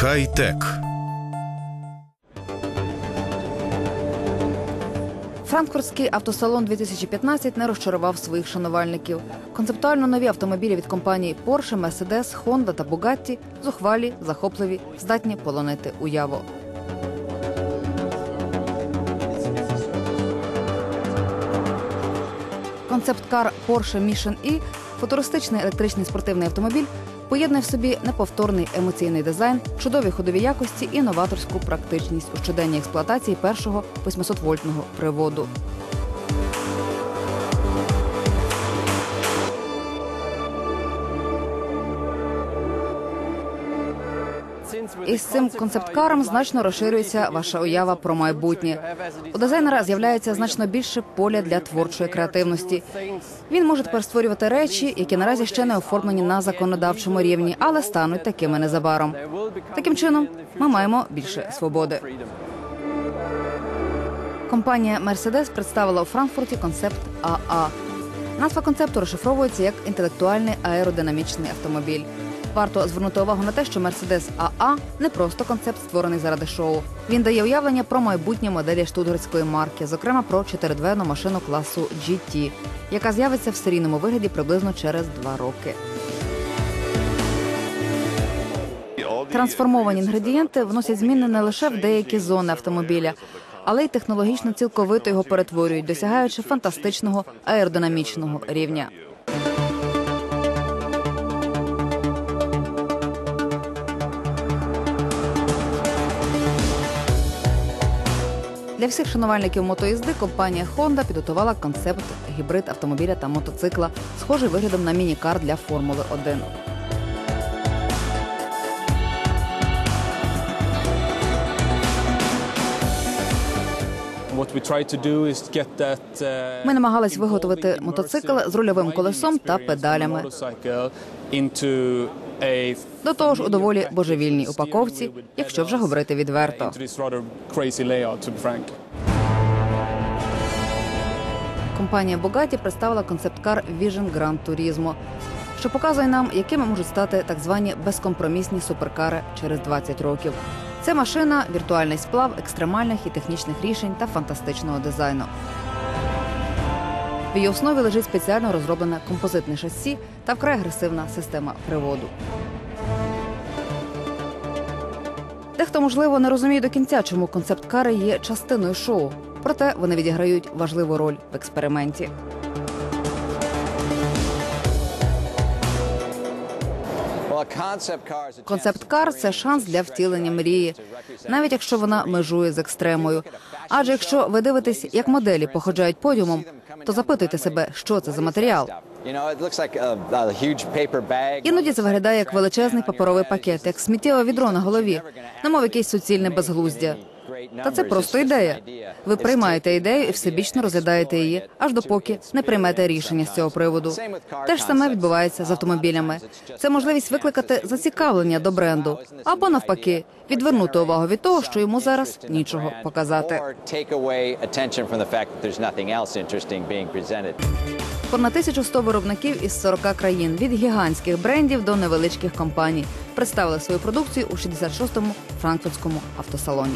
Хай-тек. Франкфуртський автосалон 2015 не розчарував своїх шанувальників. Концептуально нові автомобілі від компаній Porsche, Mercedes, Honda та Bugatti зухвалі, захопливі, здатні полонити уяву. Концепт-кар Porsche Mission E – футуристичний електричний спортивний автомобіль, поєднує в собі неповторний емоційний дизайн, чудові ходові якості і новаторську практичність у щоденній експлуатації першого 800-вольтного приводу. Із цим концепт-каром значно розширюється ваша уява про майбутнє. У дизайнера з'являється значно більше поля для творчої креативності. Він може тепер створювати речі, які наразі ще не оформлені на законодавчому рівні, але стануть такими незабаром. Таким чином, ми маємо більше свободи. Компанія Mercedes представила у Франкфурті концепт АА. Назва концепту розшифровується як інтелектуальний аеродинамічний автомобіль. Варто звернути увагу на те, що Mercedes АА не просто концепт, створений заради шоу. Він дає уявлення про майбутні моделі штутгартської марки, зокрема про чотиридверну машину класу GT, яка з'явиться в серійному вигляді приблизно через два роки. Трансформовані інгредієнти вносять зміни не лише в деякі зони автомобіля, але й технологічно цілковито його перетворюють, досягаючи фантастичного аеродинамічного рівня. Для всіх шанувальників мотоїзди компанія Honda підготувала концепт гібрид автомобіля та мотоцикла, схожий виглядом на мінікар для Формули 1. What we try to do is get that, uh, Ми намагались виготовити мотоцикл з рульовим колесом та педалями. До того ж, у доволі божевільній упаковці, якщо вже говорити відверто. Компанія Bugatti представила концепт-кар Vision Gran Turismo, що показує нам, якими можуть стати так звані безкомпромісні суперкари через 20 років. Це машина, віртуальний сплав екстремальних і технічних рішень та фантастичного дизайну. В її основі лежить спеціально розроблене композитне шасі та вкрай агресивна система приводу. Дехто, можливо, не розуміє до кінця, чому концепт-кари є частиною шоу. Проте вони відіграють важливу роль в експерименті. Концепт-кар це шанс для втілення мрії, навіть якщо вона межує з екстремою. Адже якщо ви дивитесь, як моделі походжають подіумом, то запитуйте себе, що це за матеріал. Іноді це виглядає як величезний паперовий пакет, як сміттєве відро на голові, немов якесь суцільне безглуздя. Та це просто ідея. Ви приймаєте ідею і всебічно розглядаєте її, аж допоки не приймете рішення з цього приводу. Те ж саме відбувається з автомобілями. Це можливість викликати зацікавлення до бренду або навпаки відвернути увагу від того, що йому зараз нічого показати. Понад 1100 виробників із 40 країн від гігантських брендів до невеличких компаній представили свою продукцію у 66-му франкфуртському автосалоні.